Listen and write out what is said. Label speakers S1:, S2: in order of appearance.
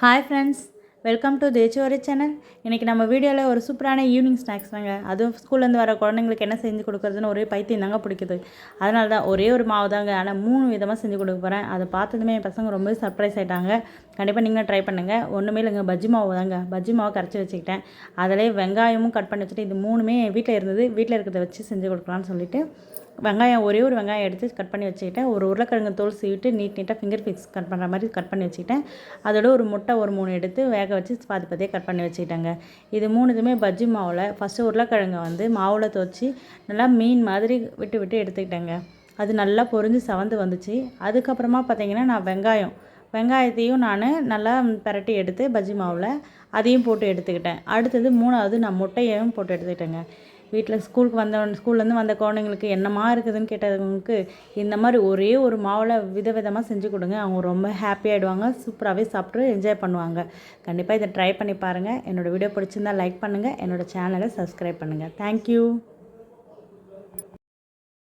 S1: Hi friends welcome to தேச்சோரி channel இன்றைக்கி நம்ம வீடியோவில் ஒரு சூப்பரான ஈவினிங் ஸ்நாக்ஸ் தாங்க. அதுவும் ஸ்கூல்லேருந்து வர குழந்தைங்களுக்கு என்ன செஞ்சு கொடுக்குறதுன்னு ஒரே பைத்தியம் தாங்க பிடிக்குது. அதனால தான் ஒரே ஒரு மாவு தாங்க. ஆனால் மூணு விதமாக செஞ்சு கொடுக்க போகிறேன் அதை பார்த்ததுமே என் பசங்க ரொம்ப சர்ப்ரைஸ் ஆகிட்டாங்க கண்டிப்பாக நீங்களும் ட்ரை பண்ணுங்கள் ஒன்றுமே இல்லைங்க பஜ்ஜி மாவு தாங்க. பஜ்ஜி மாவு கரைச்சி வச்சுக்கிட்டேன். அதிலே வெங்காயமும் கட் பண்ணி வச்சுட்டு இது மூணுமே வீட்டில் இருந்தது. வீட்டில் இருக்கிறத வச்சு செஞ்சு கொடுக்கலான்னு சொல்லிட்டு வெங்காயம் ஒரே ஒரு வெங்காயம் எடுத்து கட் பண்ணி வச்சுக்கிட்டேன். ஒரு உருளைக்கிழங்கு தோல் சீவிட்டு நீட் நீட்டாக ஃபிங்கர் ஃபிக்ஸ் கட் பண்ணுற மாதிரி கட் பண்ணி வச்சுக்கிட்டேன். அதோட ஒரு முட்டை ஒரு மூணு எடுத்து வேக வச்சு பாதி பாதியாக கட் பண்ணி வச்சுக்கிட்டேங்க. இது மூணுதுமே பஜ்ஜி மாவில். ஃபஸ்ட்டு உருளைக்கிழங்கை வந்து மாவில் துவச்சி நல்லா மீன் மாதிரி விட்டு விட்டு எடுத்துக்கிட்டேங்க. அது நல்லா பொரிஞ்சு சவந்து வந்துச்சு. அதுக்கப்புறமா பார்த்தீங்கன்னா நான் வெங்காயம். வெங்காயத்தையும் நான் நல்லா பிரட்டி எடுத்து பஜ்ஜி மாவில் அதையும் போட்டு எடுத்துக்கிட்டேன். அடுத்தது மூணாவது நான் முட்டையையும் போட்டு எடுத்துக்கிட்டேங்க. வீட்டில் ஸ்கூலுக்கு வந்த ஸ்கூல்லேருந்து வந்த குழந்தைங்களுக்கு என்னமா இருக்குதுன்னு கேட்டவங்களுக்கு இந்த மாதிரி ஒரே ஒரு மாவில் விதவிதமாக செஞ்சு கொடுங்க. அவங்க ரொம்ப ஹாப்பி ஆகிடுவாங்க சூப்பராகவே சாப்பிட்டு என்ஜாய் பண்ணுவாங்க. கண்டிப்பாக இதை ட்ரை பண்ணி பாருங்கள் என்னோடய வீடியோ பிடிச்சிருந்தா லைக் பண்ணுங்கள் என்னோடய சேனலை சப்ஸ்கிரைப் பண்ணுங்கள் தேங்க்யூ